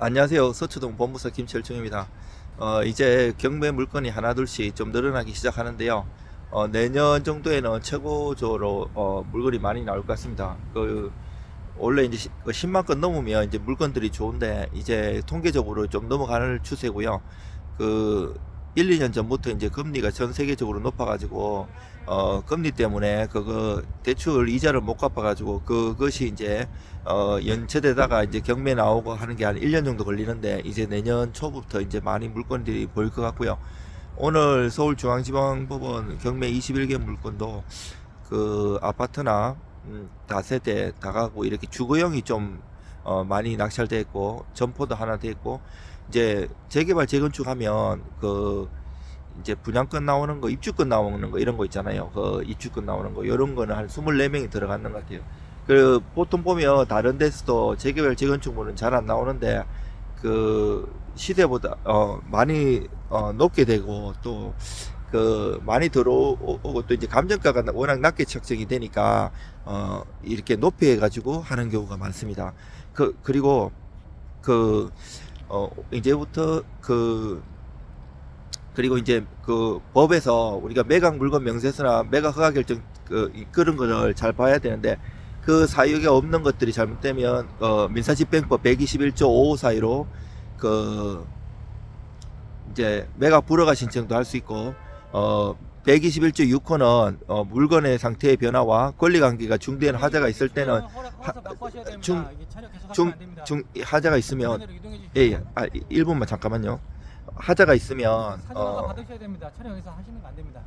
안녕하세요. 서초동 본부서 김철중입니다. 어, 이제 경매 물건이 하나둘씩 좀 늘어나기 시작하는데요. 어, 내년 정도에는 최고조로 어, 물건이 많이 나올 것 같습니다. 그 원래 이제 시- 그 10만 건 넘으면 이제 물건들이 좋은데 이제 통계적으로 좀 넘어가는 추세고요. 그 1, 2년 전부터 이제 금리가 전 세계적으로 높아가지고 어, 금리 때문에 그거 대출 이자를 못 갚아가지고 그것이 이제 어, 연체되다가 이제 경매 나오고 하는 게 한 1년 정도 걸리는데 이제 내년 초부터 이제 많이 물건들이 보일 것 같고요. 오늘 서울중앙지방법원 경매 21개 물건도 그 아파트나 음, 다세대 다가구 이렇게 주거용이 좀 어, 많이 낙찰돼 있고 점포도 하나 돼 있고 이제 재개발 재건축하면 그 이제 분양권 나오는 거 입주권 나오는 거 이런 거 있잖아요. 그 입주권 나오는 거 이런 거는 한 24명이 들어가는 것 같아요. 그 보통 보면 다른 데서도 재개발 재건축물은 잘 안 나오는데 그 시대보다 어 많이 어 높게 되고 또 그 많이 들어오고 또 이제 감정가가 워낙 낮게 책정이 되니까 어 이렇게 높이 해가지고 하는 경우가 많습니다. 그 그리고 그 어 이제부터 그 그리고 이제 그 법에서 우리가 매각 물건 명세서나 매각 허가 결정 그 이- 그런 거를 잘 봐야 되는데 그 사유가 없는 것들이 잘못되면 어 민사집행법 121조 5 사유로 그 이제 매각 불허가 신청도 할 수 있고 어 121조 6호는 어 물건의 상태의 변화와 권리 관계가 중대한 하자가 있을 때는. 중- 중-. 중 하자가 있으면 이동해 주십시오. 예, 예. 아, 1분만 잠깐만요. 하자가 있으면 사진 허가 어 받으셔야 됩니다. 촬영해서 하시는 거 안 됩니다.